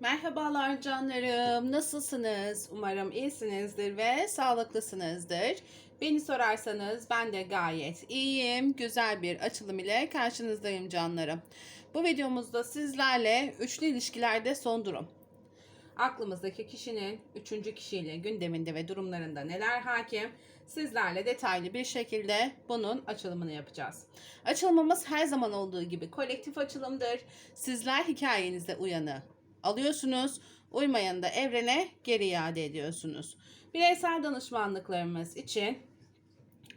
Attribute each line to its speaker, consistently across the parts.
Speaker 1: Merhabalar canlarım. Nasılsınız? Umarım iyisinizdir ve sağlıklısınızdır. Beni sorarsanız ben de gayet iyiyim. Güzel bir açılım ile karşınızdayım canlarım. Bu videomuzda sizlerle üçlü ilişkilerde son durum. Aklımızdaki kişinin üçüncü kişiyle gündeminde ve durumlarında neler hakim? Sizlerle detaylı bir şekilde bunun açılımını yapacağız. Açılımımız her zaman olduğu gibi kolektif açılımdır. Sizler hikayenizde uyanı alıyorsunuz. Uymayanı da evrene geri iade ediyorsunuz. Bireysel danışmanlıklarımız için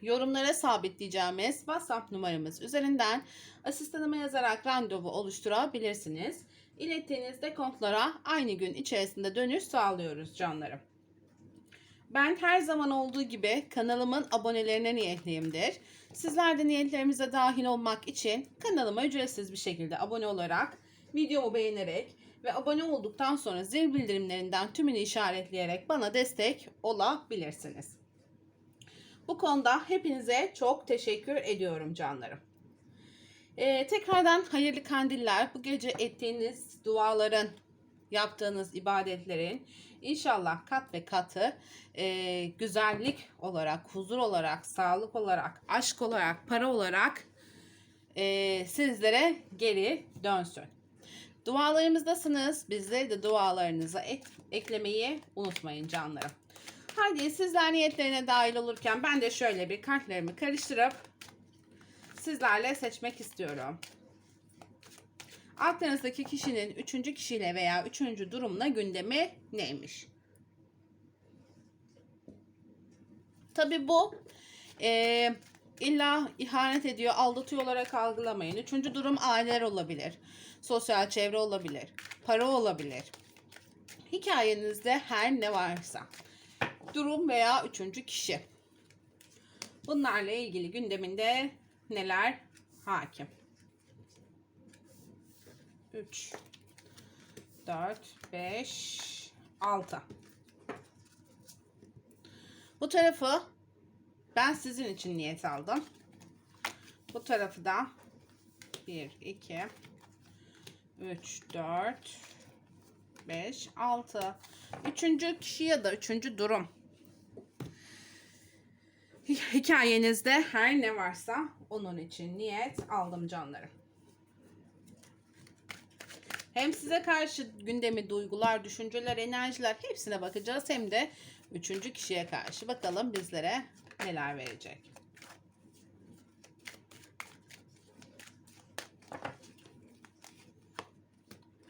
Speaker 1: yorumlara sabitleyeceğimiz WhatsApp numaramız üzerinden asistanıma yazarak randevu oluşturabilirsiniz. İlettiğiniz dekontlara aynı gün içerisinde dönüş sağlıyoruz canlarım. Ben her zaman olduğu gibi kanalımın abonelerine niyetliyimdir. Sizler de niyetlerimize dahil olmak için kanalıma ücretsiz bir şekilde abone olarak, videomu beğenerek ve abone olduktan sonra zil bildirimlerinden tümünü işaretleyerek bana destek olabilirsiniz. Bu konuda hepinize çok teşekkür ediyorum canlarım. Ee, tekrardan hayırlı kandiller. Bu gece ettiğiniz duaların, yaptığınız ibadetlerin inşallah kat ve katı e, güzellik olarak, huzur olarak, sağlık olarak, aşk olarak, para olarak e, sizlere geri dönsün. Dualarımızdasınız. Bizleri de dualarınıza ek- eklemeyi unutmayın canlarım. Haydi sizler niyetlerine dahil olurken ben de şöyle bir kartlarımı karıştırıp sizlerle seçmek istiyorum. Aklınızdaki kişinin üçüncü kişiyle veya üçüncü durumla gündemi neymiş? Tabi bu e, illa ihanet ediyor, aldatıyor olarak algılamayın. Üçüncü durum aileler olabilir. Sosyal çevre olabilir. Para olabilir. Hikayenizde her ne varsa. Durum veya üçüncü kişi. Bunlarla ilgili gündeminde neler hakim? 3 4 5 6 Bu tarafı ben sizin için niyet aldım. Bu tarafı da 1 2 3 4 5 6 Üçüncü kişi ya da üçüncü durum. Hi- Hikayenizde her ne varsa onun için niyet aldım canlarım. Hem size karşı gündemi, duygular, düşünceler, enerjiler hepsine bakacağız. Hem de üçüncü kişiye karşı bakalım bizlere neler verecek.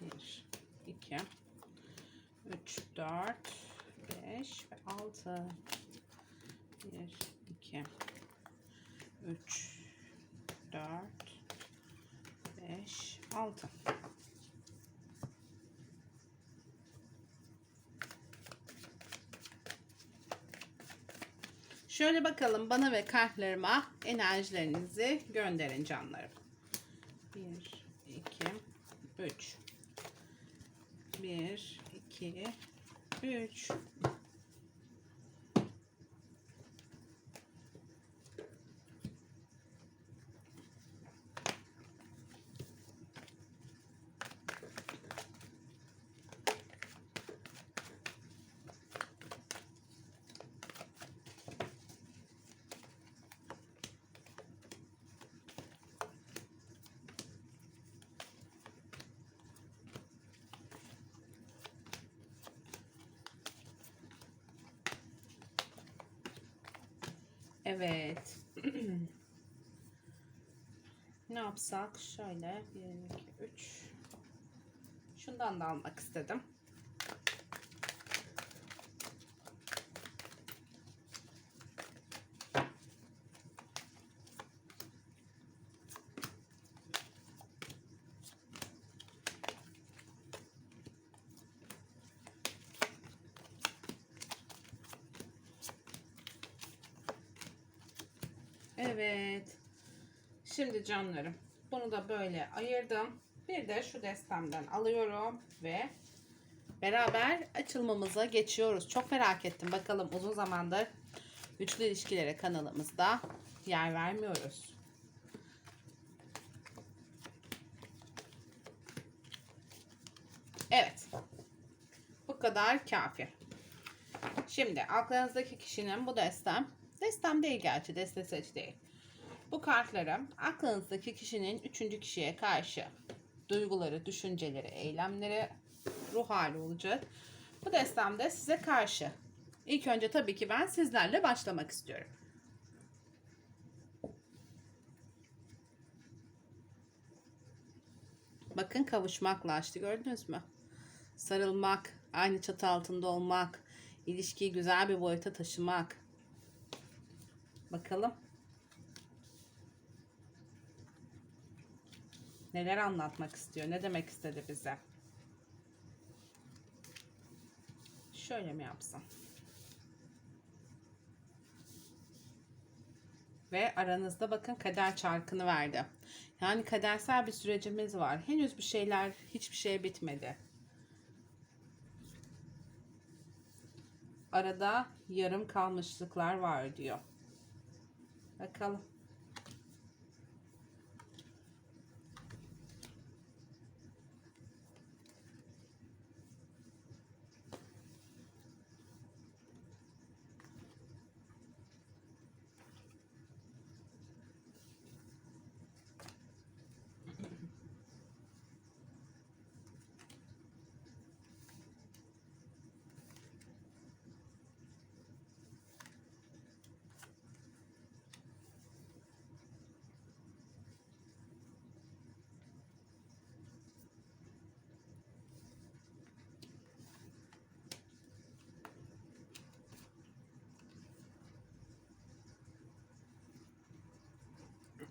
Speaker 1: Bir, iki, üç, dört, beş ve altı. Bir, iki, üç, dört, beş, altı. Şöyle bakalım bana ve kartlarıma enerjilerinizi gönderin canlarım. 1, 2, 3. 1, 2, 3. Evet. ne yapsak? Şöyle 1, 2, 3. Şundan da almak istedim. Evet. Şimdi canlarım. Bunu da böyle ayırdım. Bir de şu destemden alıyorum ve beraber açılmamıza geçiyoruz. Çok merak ettim. Bakalım uzun zamandır üçlü ilişkilere kanalımızda yer vermiyoruz. Evet. Bu kadar kafi. Şimdi aklınızdaki kişinin bu destem, destem değil gerçi deste seç değil. Bu kartlarım aklınızdaki kişinin üçüncü kişiye karşı duyguları, düşünceleri, eylemleri, ruh hali olacak. Bu destemde size karşı. İlk önce tabii ki ben sizlerle başlamak istiyorum. Bakın kavuşmakla açtı gördünüz mü? Sarılmak, aynı çatı altında olmak, ilişkiyi güzel bir boyuta taşımak. Bakalım. Neler anlatmak istiyor? Ne demek istedi bize? Şöyle mi yapsam? Ve aranızda bakın kader çarkını verdi. Yani kadersel bir sürecimiz var. Henüz bir şeyler, hiçbir şey bitmedi. Arada yarım kalmışlıklar var diyor. Bakalım.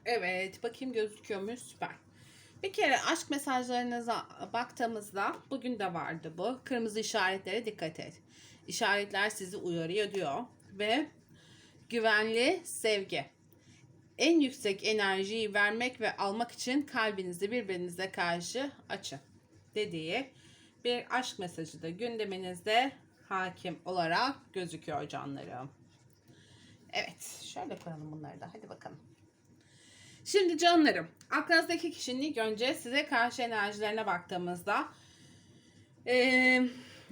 Speaker 1: Evet, bakayım gözüküyor mu? Süper. Bir kere aşk mesajlarınıza baktığımızda bugün de vardı bu. Kırmızı işaretlere dikkat et. İşaretler sizi uyarıyor diyor ve güvenli sevgi. En yüksek enerjiyi vermek ve almak için kalbinizi birbirinize karşı açın dediği bir aşk mesajı da gündeminizde hakim olarak gözüküyor canlarım. Evet, şöyle koyalım bunları da. Hadi bakalım. Şimdi canlarım, aklınızdaki kişinin ilk önce size karşı enerjilerine baktığımızda eee,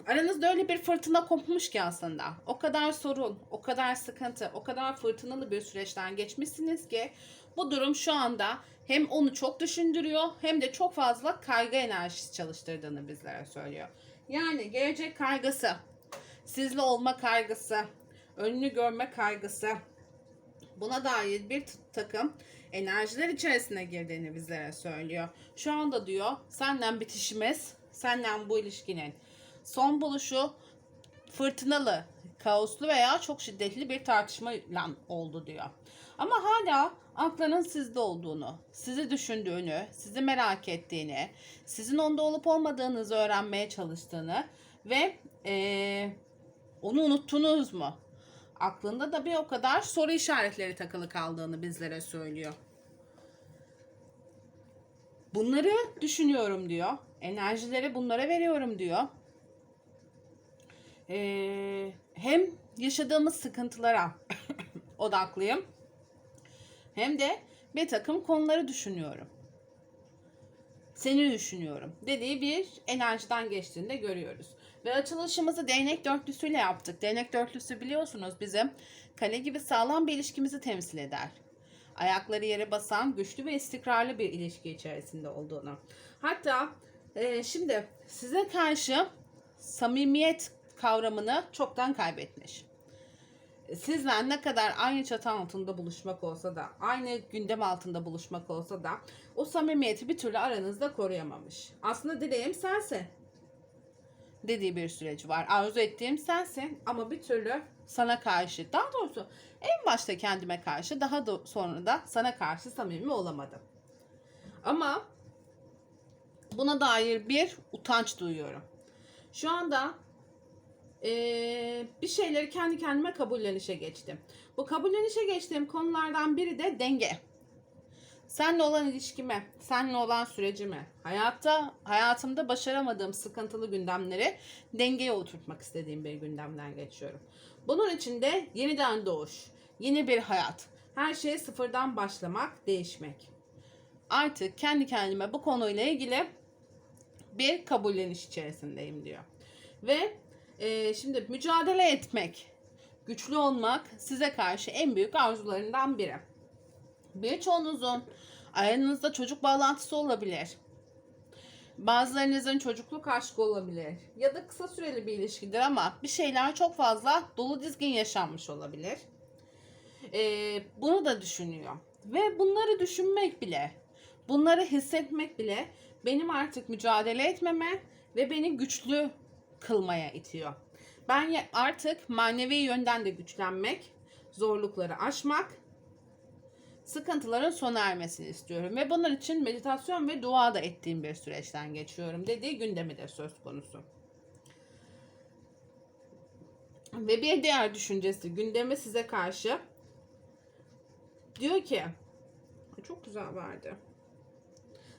Speaker 1: aranızda öyle bir fırtına kopmuş ki aslında. O kadar sorun, o kadar sıkıntı, o kadar fırtınalı bir süreçten geçmişsiniz ki bu durum şu anda hem onu çok düşündürüyor hem de çok fazla kaygı enerjisi çalıştırdığını bizlere söylüyor. Yani gelecek kaygısı, sizle olma kaygısı, önünü görme kaygısı, buna dair bir takım enerjiler içerisine girdiğini bizlere söylüyor. Şu anda diyor senden bitişimiz, senden bu ilişkinin son buluşu fırtınalı, kaoslu veya çok şiddetli bir tartışmayla oldu diyor. Ama hala aklının sizde olduğunu, sizi düşündüğünü, sizi merak ettiğini, sizin onda olup olmadığınızı öğrenmeye çalıştığını ve eee, onu unuttunuz mu? Aklında da bir o kadar soru işaretleri takılı kaldığını bizlere söylüyor. Bunları düşünüyorum diyor. Enerjileri bunlara veriyorum diyor. Ee, hem yaşadığımız sıkıntılara odaklıyım. Hem de bir takım konuları düşünüyorum. Seni düşünüyorum dediği bir enerjiden geçtiğini de görüyoruz. Ve açılışımızı değnek dörtlüsüyle yaptık. Değnek dörtlüsü biliyorsunuz bizim kale gibi sağlam bir ilişkimizi temsil eder. Ayakları yere basan güçlü ve istikrarlı bir ilişki içerisinde olduğunu. Hatta e, şimdi size karşı samimiyet kavramını çoktan kaybetmiş. Sizle ne kadar aynı çatı altında buluşmak olsa da, aynı gündem altında buluşmak olsa da o samimiyeti bir türlü aranızda koruyamamış. Aslında dileğim sensin dediği bir süreci var. Arzu ettiğim sensin ama bir türlü sana karşı, daha doğrusu en başta kendime karşı, daha da sonra da sana karşı samimi olamadım. Ama buna dair bir utanç duyuyorum. Şu anda eee, bir şeyleri kendi kendime kabullenişe geçtim. Bu kabullenişe geçtiğim konulardan biri de denge. Seninle olan ilişkime, seninle olan sürecimi, hayatta hayatımda başaramadığım sıkıntılı gündemleri dengeye oturtmak istediğim bir gündemden geçiyorum. Bunun için de yeniden doğuş, yeni bir hayat, her şeye sıfırdan başlamak, değişmek. Artık kendi kendime bu konuyla ilgili bir kabulleniş içerisindeyim diyor. Ve Ee, şimdi mücadele etmek, güçlü olmak size karşı en büyük arzularından biri. Birçoğunuzun aranızda çocuk bağlantısı olabilir. Bazılarınızın çocukluk aşkı olabilir. Ya da kısa süreli bir ilişkidir ama bir şeyler çok fazla dolu dizgin yaşanmış olabilir. Ee, bunu da düşünüyor. Ve bunları düşünmek bile, bunları hissetmek bile benim artık mücadele etmeme ve beni güçlü kılmaya itiyor. Ben artık manevi yönden de güçlenmek, zorlukları aşmak, sıkıntıların sona ermesini istiyorum. Ve bunun için meditasyon ve dua da ettiğim bir süreçten geçiyorum dediği gündemi de söz konusu. Ve bir diğer düşüncesi gündemi size karşı diyor ki çok güzel verdi.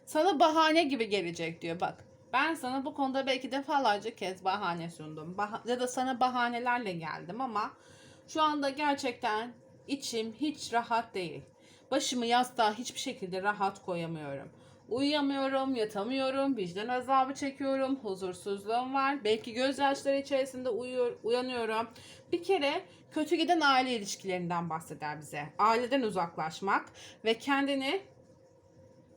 Speaker 1: Sana bahane gibi gelecek diyor bak. Ben sana bu konuda belki defalarca kez bahane sundum. Bah- ya da sana bahanelerle geldim ama şu anda gerçekten içim hiç rahat değil. Başımı yastığa hiçbir şekilde rahat koyamıyorum. Uyuyamıyorum, yatamıyorum, vicdan azabı çekiyorum, huzursuzluğum var. Belki gözyaşları içerisinde uyuyor, uyanıyorum. Bir kere kötü giden aile ilişkilerinden bahseder bize. Aileden uzaklaşmak ve kendini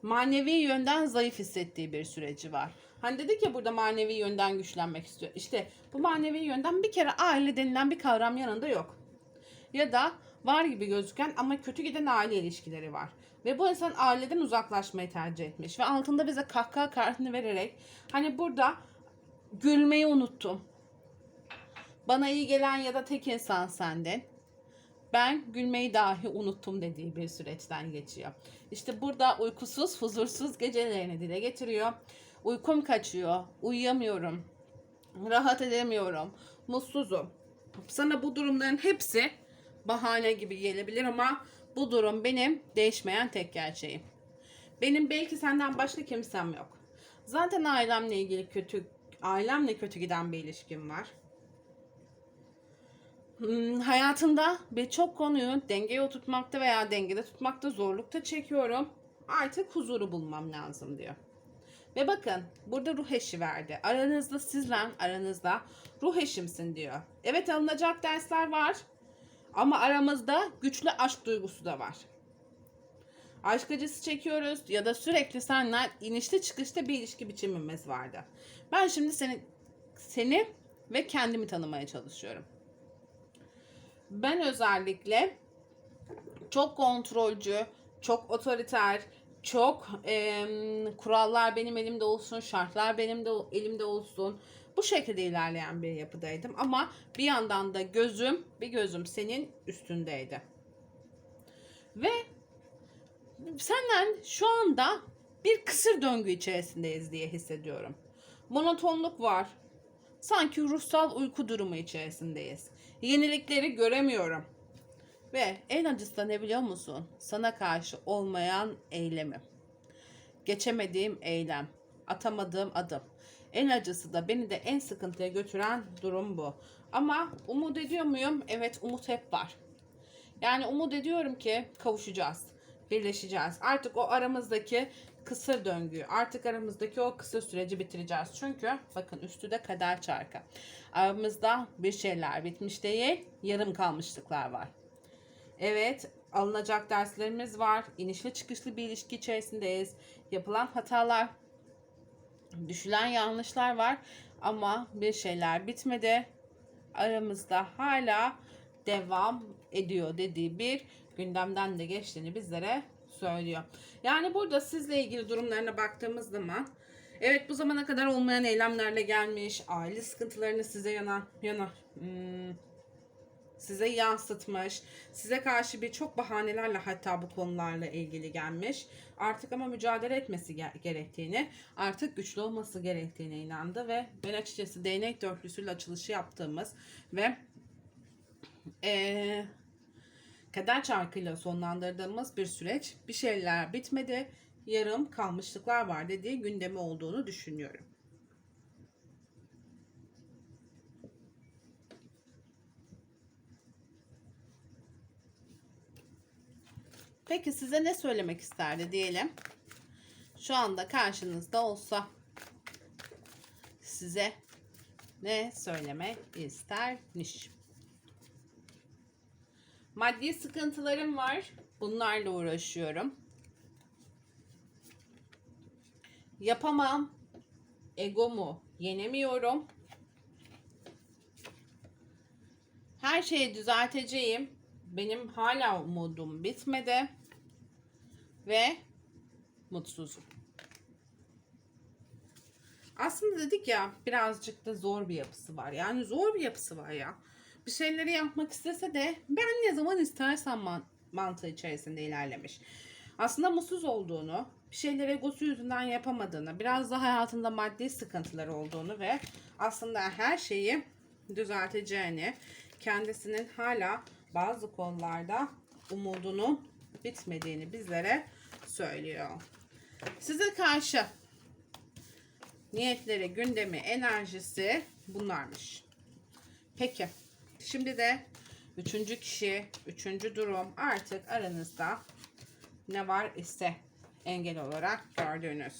Speaker 1: manevi yönden zayıf hissettiği bir süreci var. Hani dedik ya burada manevi yönden güçlenmek istiyor. İşte bu manevi yönden bir kere aile denilen bir kavram yanında yok. Ya da var gibi gözüken ama kötü giden aile ilişkileri var. Ve bu insan aileden uzaklaşmayı tercih etmiş. Ve altında bize kahkaha kartını vererek hani burada gülmeyi unuttum. Bana iyi gelen ya da tek insan sendin. Ben gülmeyi dahi unuttum dediği bir süreçten geçiyor. İşte burada uykusuz, huzursuz gecelerini dile getiriyor. Uykum kaçıyor, uyuyamıyorum, rahat edemiyorum, mutsuzum. Sana bu durumların hepsi bahane gibi gelebilir ama bu durum benim değişmeyen tek gerçeğim. Benim belki senden başka kimsem yok. Zaten ailemle ilgili kötü, ailemle kötü giden bir ilişkim var. Hmm, hayatımda birçok konuyu dengeye oturtmakta veya dengede tutmakta zorlukta çekiyorum. Artık huzuru bulmam lazım diyor. Ve bakın burada ruh eşi verdi. Aranızda sizle aranızda ruh eşimsin diyor. Evet alınacak dersler var. Ama aramızda güçlü aşk duygusu da var. Aşk acısı çekiyoruz ya da sürekli seninle inişli çıkışta bir ilişki biçimimiz vardı. Ben şimdi seni seni ve kendimi tanımaya çalışıyorum. Ben özellikle çok kontrolcü, çok otoriter, çok em, kurallar benim elimde olsun, şartlar benim de elimde olsun. Bu şekilde ilerleyen bir yapıdaydım ama bir yandan da gözüm, bir gözüm senin üstündeydi. Ve senden şu anda bir kısır döngü içerisindeyiz diye hissediyorum. Monotonluk var. Sanki ruhsal uyku durumu içerisindeyiz. Yenilikleri göremiyorum. Ve en acısı da ne biliyor musun? Sana karşı olmayan eylemim. Geçemediğim eylem. Atamadığım adım. En acısı da beni de en sıkıntıya götüren durum bu. Ama umut ediyor muyum? Evet umut hep var. Yani umut ediyorum ki kavuşacağız. Birleşeceğiz. Artık o aramızdaki kısır döngüyü, artık aramızdaki o kısır süreci bitireceğiz. Çünkü bakın üstü de kader çarkı. Aramızda bir şeyler bitmiş değil, yarım kalmışlıklar var. Evet, alınacak derslerimiz var. İnişli çıkışlı bir ilişki içerisindeyiz. Yapılan hatalar, düşülen yanlışlar var. Ama bir şeyler bitmedi. Aramızda hala devam ediyor dediği bir gündemden de geçtiğini bizlere söylüyor. Yani burada sizle ilgili durumlarına baktığımız zaman evet bu zamana kadar olmayan eylemlerle gelmiş, aile sıkıntılarını size yana yana hmm, size yansıtmış, size karşı birçok bahanelerle hatta bu konularla ilgili gelmiş. Artık ama mücadele etmesi ge- gerektiğini, artık güçlü olması gerektiğine inandı ve ben açıkçası değnek dörtlüsüyle açılışı yaptığımız ve eee kader çarkıyla sonlandırdığımız bir süreç. Bir şeyler bitmedi, yarım kalmışlıklar var dediği gündemi olduğunu düşünüyorum. Peki size ne söylemek isterdi diyelim. Şu anda karşınızda olsa size ne söylemek istermiş. Maddi sıkıntılarım var. Bunlarla uğraşıyorum. Yapamam. Egomu yenemiyorum. Her şeyi düzelteceğim. Benim hala umudum bitmedi. Ve mutsuzum. Aslında dedik ya birazcık da zor bir yapısı var. Yani zor bir yapısı var ya. Bir şeyleri yapmak istese de ben ne zaman istersem man- mantığı içerisinde ilerlemiş. Aslında mutsuz olduğunu, bir şeyleri egosu yüzünden yapamadığını, biraz da hayatında maddi sıkıntıları olduğunu ve aslında her şeyi düzelteceğini, kendisinin hala bazı konularda umudunun bitmediğini bizlere söylüyor. Size karşı niyetleri, gündemi, enerjisi bunlarmış. Peki. Şimdi de üçüncü kişi, üçüncü durum artık aranızda ne var ise engel olarak gördüğünüz.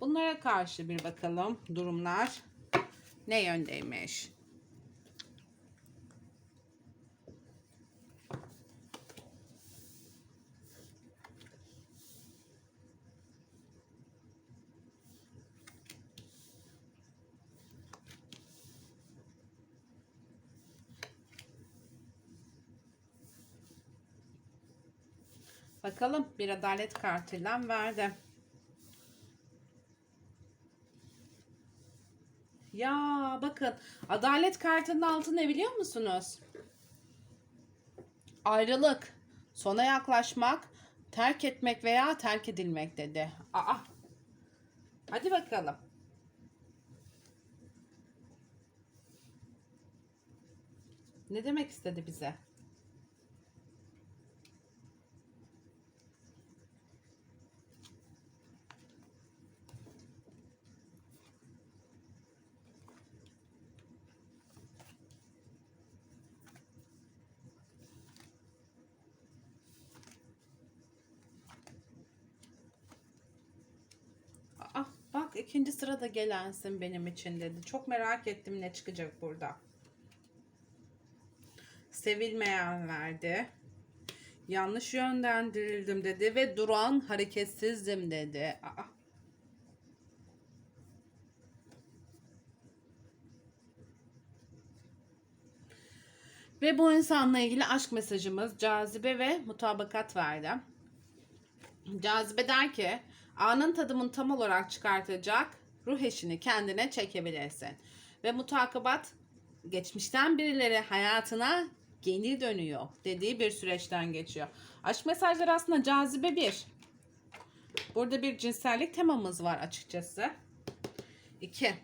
Speaker 1: Bunlara karşı bir bakalım durumlar ne yöndeymiş? Bakalım bir adalet kartıyla verdi. Ya bakın adalet kartının altı ne biliyor musunuz? Ayrılık, sona yaklaşmak, terk etmek veya terk edilmek dedi. Aa. Hadi bakalım. Ne demek istedi bize? Aa, bak ikinci sırada gelensin benim için dedi. Çok merak ettim ne çıkacak burada. Sevilmeyen verdi. Yanlış yönlendirildim dedi ve duran hareketsizdim dedi. Aa. Ve bu insanla ilgili aşk mesajımız cazibe ve mutabakat verdi. Cazibe der ki anın tadımını tam olarak çıkartacak ruh eşini kendine çekebilirsin. Ve mutakabat geçmişten birileri hayatına geri dönüyor dediği bir süreçten geçiyor. Aşk mesajları aslında cazibe bir. Burada bir cinsellik temamız var açıkçası. İki.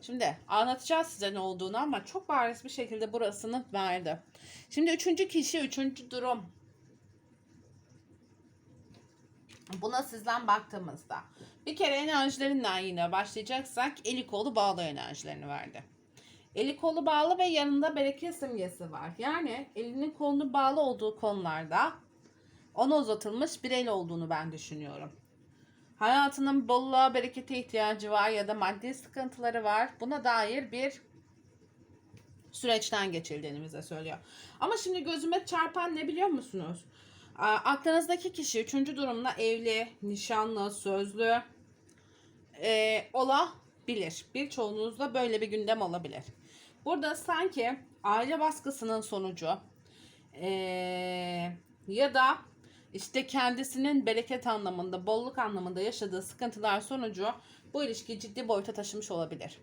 Speaker 1: Şimdi anlatacağız size ne olduğunu ama çok bariz bir şekilde burasını verdi. Şimdi üçüncü kişi, üçüncü durum. Buna sizden baktığımızda bir kere enerjilerinden yine başlayacaksak eli kolu bağlı enerjilerini verdi. Eli kolu bağlı ve yanında bereket simgesi var. Yani elinin kolunu bağlı olduğu konularda ona uzatılmış bir el olduğunu ben düşünüyorum. Hayatının bolluğa, berekete ihtiyacı var ya da maddi sıkıntıları var. Buna dair bir süreçten geçildiğini bize söylüyor. Ama şimdi gözüme çarpan ne biliyor musunuz? Aklınızdaki kişi üçüncü durumda evli, nişanlı, sözlü e, olabilir. Birçoğunuzda böyle bir gündem olabilir. Burada sanki aile baskısının sonucu e, ya da işte kendisinin bereket anlamında, bolluk anlamında yaşadığı sıkıntılar sonucu bu ilişkiyi ciddi boyuta taşımış olabilir.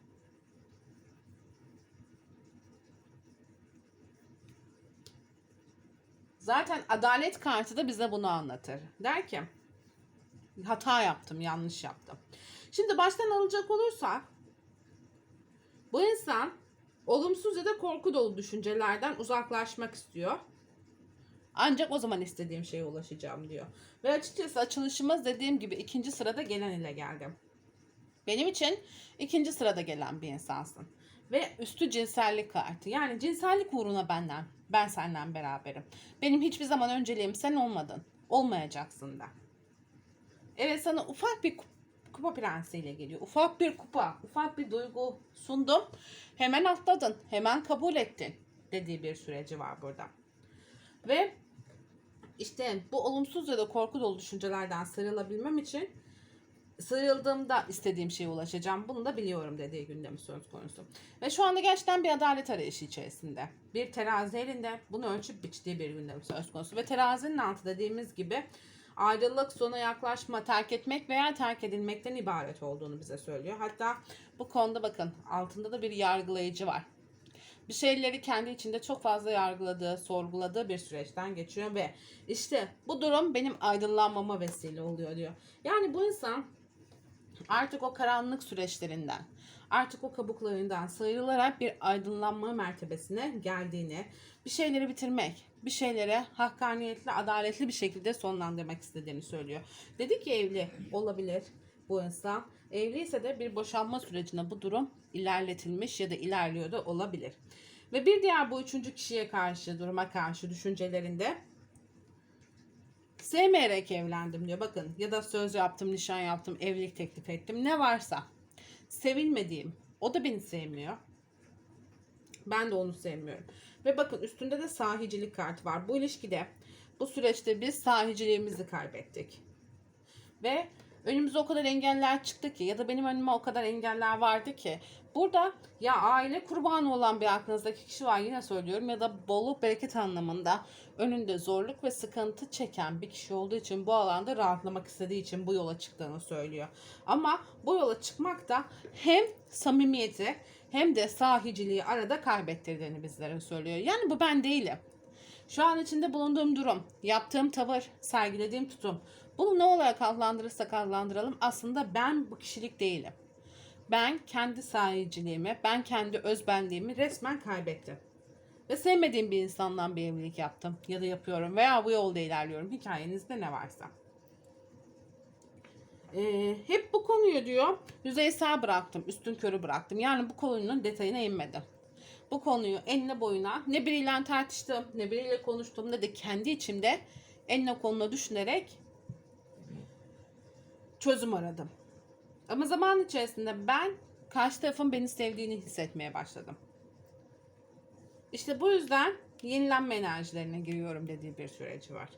Speaker 1: Zaten adalet kartı da bize bunu anlatır. Der ki hata yaptım, yanlış yaptım. Şimdi baştan alacak olursak bu insan olumsuz ya da korku dolu düşüncelerden uzaklaşmak istiyor. Ancak o zaman istediğim şeye ulaşacağım diyor. Ve açıkçası açılışımız dediğim gibi ikinci sırada gelen ile geldim. Benim için ikinci sırada gelen bir insansın. Ve üstü cinsellik kartı. Yani cinsellik uğruna benden, ben senden beraberim. Benim hiçbir zaman önceliğim sen olmadın. Olmayacaksın da. Evet sana ufak bir kupa prensiyle geliyor. Ufak bir kupa, ufak bir duygu sundum. Hemen atladın, hemen kabul ettin dediği bir süreci var burada. Ve işte bu olumsuz ya da korku dolu düşüncelerden sıyrılabilmem için sıyrıldığımda istediğim şeye ulaşacağım. Bunu da biliyorum dediği gündemi söz konusu. Ve şu anda gerçekten bir adalet arayışı içerisinde. Bir terazi elinde bunu ölçüp biçtiği bir gündem söz konusu. Ve terazinin altı dediğimiz gibi ayrılık, sona yaklaşma, terk etmek veya terk edilmekten ibaret olduğunu bize söylüyor. Hatta bu konuda bakın altında da bir yargılayıcı var. Bir şeyleri kendi içinde çok fazla yargıladığı, sorguladığı bir süreçten geçiyor ve işte bu durum benim aydınlanmama vesile oluyor diyor. Yani bu insan artık o karanlık süreçlerinden, artık o kabuklarından sıyrılarak bir aydınlanma mertebesine geldiğini, bir şeyleri bitirmek, bir şeylere hakkaniyetli, adaletli bir şekilde sonlandırmak istediğini söylüyor. Dedi ki evli olabilir bu insan. Evliyse de bir boşanma sürecine bu durum ilerletilmiş ya da ilerliyor da olabilir. Ve bir diğer bu üçüncü kişiye karşı, duruma karşı düşüncelerinde sevmeyerek evlendim diyor. Bakın ya da söz yaptım, nişan yaptım, evlilik teklif ettim. Ne varsa sevilmediğim, o da beni sevmiyor. Ben de onu sevmiyorum. Ve bakın üstünde de sahicilik kartı var. Bu ilişkide, bu süreçte biz sahiciliğimizi kaybettik. Ve önümüze o kadar engeller çıktı ki ya da benim önüme o kadar engeller vardı ki burada ya aile kurbanı olan bir aklınızdaki kişi var yine söylüyorum ya da bolluk bereket anlamında önünde zorluk ve sıkıntı çeken bir kişi olduğu için bu alanda rahatlamak istediği için bu yola çıktığını söylüyor. Ama bu yola çıkmakta hem samimiyeti hem de sahiciliği arada kaybettirdiğini bizlere söylüyor. Yani bu ben değilim. Şu an içinde bulunduğum durum, yaptığım tavır, sergilediğim tutum. Bunu ne olarak adlandırırsak adlandıralım aslında ben bu kişilik değilim. Ben kendi sahiciliğimi, ben kendi özbenliğimi resmen kaybettim. Ve sevmediğim bir insandan bir evlilik yaptım ya da yapıyorum veya bu yolda ilerliyorum. Hikayenizde ne varsa. Ee, hep bu konuyu diyor yüzeysel bıraktım, üstün körü bıraktım. Yani bu konunun detayına inmedim. Bu konuyu enine boyuna ne biriyle tartıştım, ne biriyle konuştum ne de kendi içimde enine koluna düşünerek çözüm aradım. Ama zaman içerisinde ben karşı tarafın beni sevdiğini hissetmeye başladım. İşte bu yüzden yenilenme enerjilerine giriyorum dediği bir süreci var.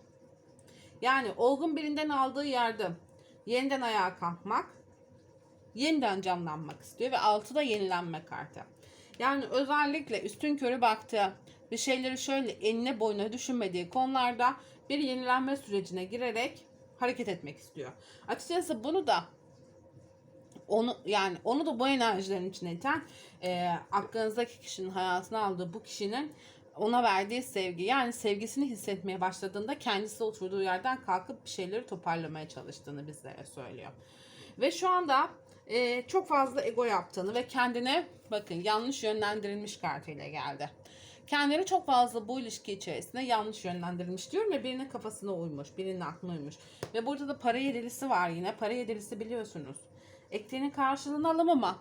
Speaker 1: Yani olgun birinden aldığı yardım, yeniden ayağa kalkmak, yeniden canlanmak istiyor ve altı da yenilenme kartı. Yani özellikle üstün körü baktığı bir şeyleri şöyle enine boyuna düşünmediği konularda bir yenilenme sürecine girerek hareket etmek istiyor. Açıkçası bunu da onu yani onu da bu enerjilerin içine iten e, aklınızdaki kişinin hayatına aldığı bu kişinin ona verdiği sevgi yani sevgisini hissetmeye başladığında kendisi oturduğu yerden kalkıp bir şeyleri toparlamaya çalıştığını bizlere söylüyor. Ve şu anda e, çok fazla ego yaptığını ve kendine bakın yanlış yönlendirilmiş kartıyla geldi. Kendini çok fazla bu ilişki içerisinde yanlış yönlendirilmiş diyorum ya birinin kafasına uymuş, birinin aklına uymuş. Ve burada da para yedilisi var yine. Para yedilisi biliyorsunuz. Ektiğinin karşılığını alamama.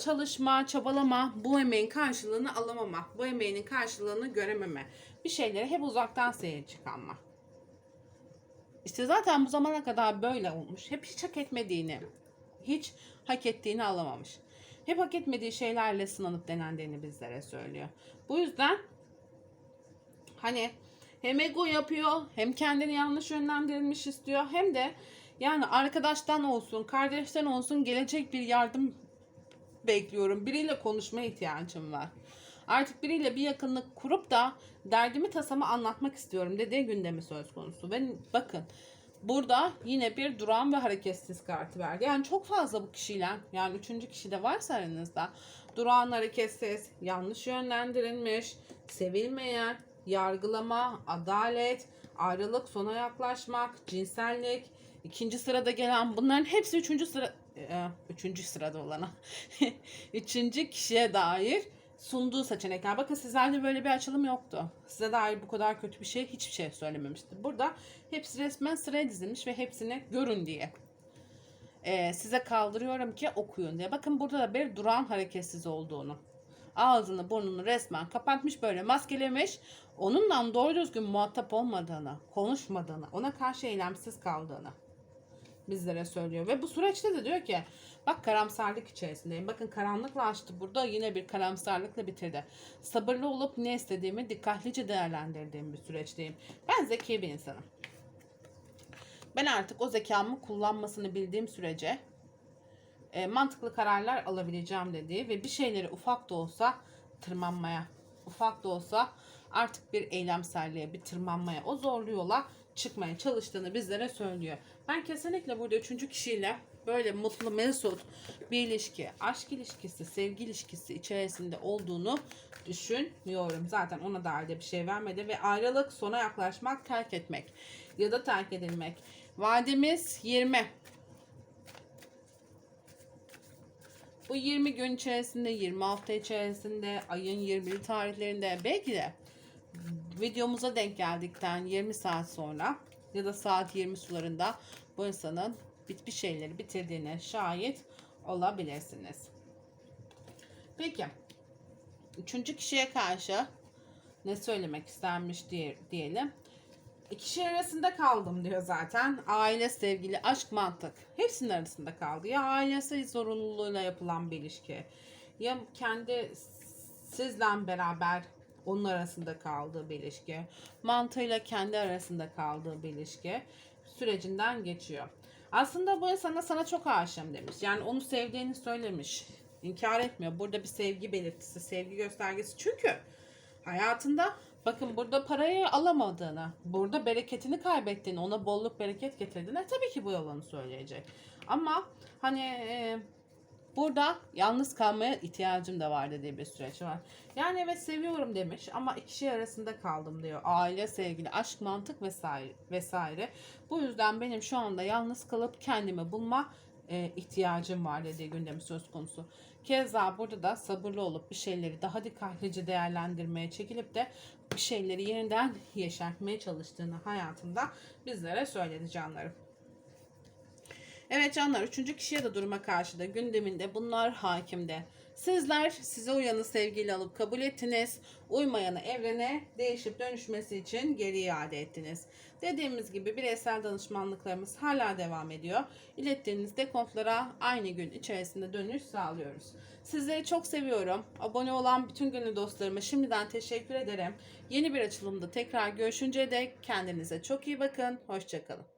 Speaker 1: Çalışma, çabalama, bu emeğin karşılığını alamama. Bu emeğinin karşılığını görememe. Bir şeyleri hep uzaktan seyirci kalma. İşte zaten bu zamana kadar böyle olmuş. Hep hiç hak etmediğini, hiç hak ettiğini alamamış. Hep hak etmediği şeylerle sınanıp denendiğini bizlere söylüyor. Bu yüzden hani hem ego yapıyor, hem kendini yanlış yönlendirilmiş istiyor, hem de yani arkadaştan olsun, kardeşten olsun gelecek bir yardım bekliyorum. Biriyle konuşmaya ihtiyacım var. Artık biriyle bir yakınlık kurup da derdimi tasamı anlatmak istiyorum dediği gündemi söz konusu. Ve bakın burada yine bir duran ve hareketsiz kartı verdi. Yani çok fazla bu kişiyle yani üçüncü kişi de varsa aranızda duran hareketsiz, yanlış yönlendirilmiş, sevilmeyen, yargılama, adalet, ayrılık, sona yaklaşmak, cinsellik, ikinci sırada gelen bunların hepsi üçüncü sıra e, üçüncü sırada olana üçüncü kişiye dair sunduğu seçenekler. Bakın sizlerde böyle bir açılım yoktu. Size dair bu kadar kötü bir şey hiçbir şey söylememişti. Burada hepsi resmen sıraya dizilmiş ve hepsini görün diye. Ee, size kaldırıyorum ki okuyun diye. Bakın burada da bir duran hareketsiz olduğunu. Ağzını burnunu resmen kapatmış böyle maskelemiş. Onunla doğru düzgün muhatap olmadığını, konuşmadığını, ona karşı eylemsiz kaldığını bizlere söylüyor. Ve bu süreçte de diyor ki bak karamsarlık içerisindeyim. Bakın karanlıkla açtı burada yine bir karamsarlıkla bitirdi. Sabırlı olup ne istediğimi dikkatlice değerlendirdiğim bir süreçteyim. Ben zeki bir insanım. Ben artık o zekamı kullanmasını bildiğim sürece e, mantıklı kararlar alabileceğim dediği ve bir şeyleri ufak da olsa tırmanmaya, ufak da olsa artık bir eylemselliğe, bir tırmanmaya, o zorlu yola çıkmaya çalıştığını bizlere söylüyor. Ben kesinlikle burada üçüncü kişiyle böyle mutlu, mesut bir ilişki, aşk ilişkisi, sevgi ilişkisi içerisinde olduğunu düşünmüyorum. Zaten ona dair de bir şey vermedi ve ayrılık, sona yaklaşmak, terk etmek ya da terk edilmek. Vademiz 20. Bu 20 gün içerisinde, 20 hafta içerisinde, ayın 20 tarihlerinde belki de videomuza denk geldikten 20 saat sonra ya da saat 20 sularında bu insanın bir şeyleri bitirdiğine şahit olabilirsiniz. Peki. Üçüncü kişiye karşı ne söylemek istenmiş diye, diyelim. İki şey arasında kaldım diyor zaten. Aile, sevgili, aşk, mantık. Hepsinin arasında kaldı. Ya ailesi zorunluluğuyla yapılan bir ilişki. Ya kendi sizle beraber onun arasında kaldığı bir ilişki. Mantığıyla kendi arasında kaldığı bir ilişki sürecinden geçiyor. Aslında bu insana sana çok aşığım demiş. Yani onu sevdiğini söylemiş. İnkar etmiyor. Burada bir sevgi belirtisi, sevgi göstergesi. Çünkü hayatında bakın burada parayı alamadığını, burada bereketini kaybettiğini, ona bolluk bereket getirdiğini tabii ki bu yalanı söyleyecek. Ama hani e, burada yalnız kalmaya ihtiyacım da var dediği bir süreç var. Yani evet seviyorum demiş ama iki şey arasında kaldım diyor. Aile, sevgili, aşk, mantık vesaire vesaire. Bu yüzden benim şu anda yalnız kalıp kendimi bulma e, ihtiyacım var dediği gündemi söz konusu. Keza burada da sabırlı olup bir şeyleri daha dikkatlice değerlendirmeye çekilip de bir şeyleri yeniden yeşertmeye çalıştığını hayatında bizlere söyledi canlarım. Evet canlar üçüncü kişiye de duruma karşı da gündeminde bunlar hakimde. Sizler size uyanı sevgiyle alıp kabul ettiniz. Uymayanı evrene değişip dönüşmesi için geri iade ettiniz. Dediğimiz gibi bireysel danışmanlıklarımız hala devam ediyor. İlettiğiniz dekontlara aynı gün içerisinde dönüş sağlıyoruz. Sizleri çok seviyorum. Abone olan bütün gönül dostlarıma şimdiden teşekkür ederim. Yeni bir açılımda tekrar görüşünceye dek kendinize çok iyi bakın. Hoşçakalın.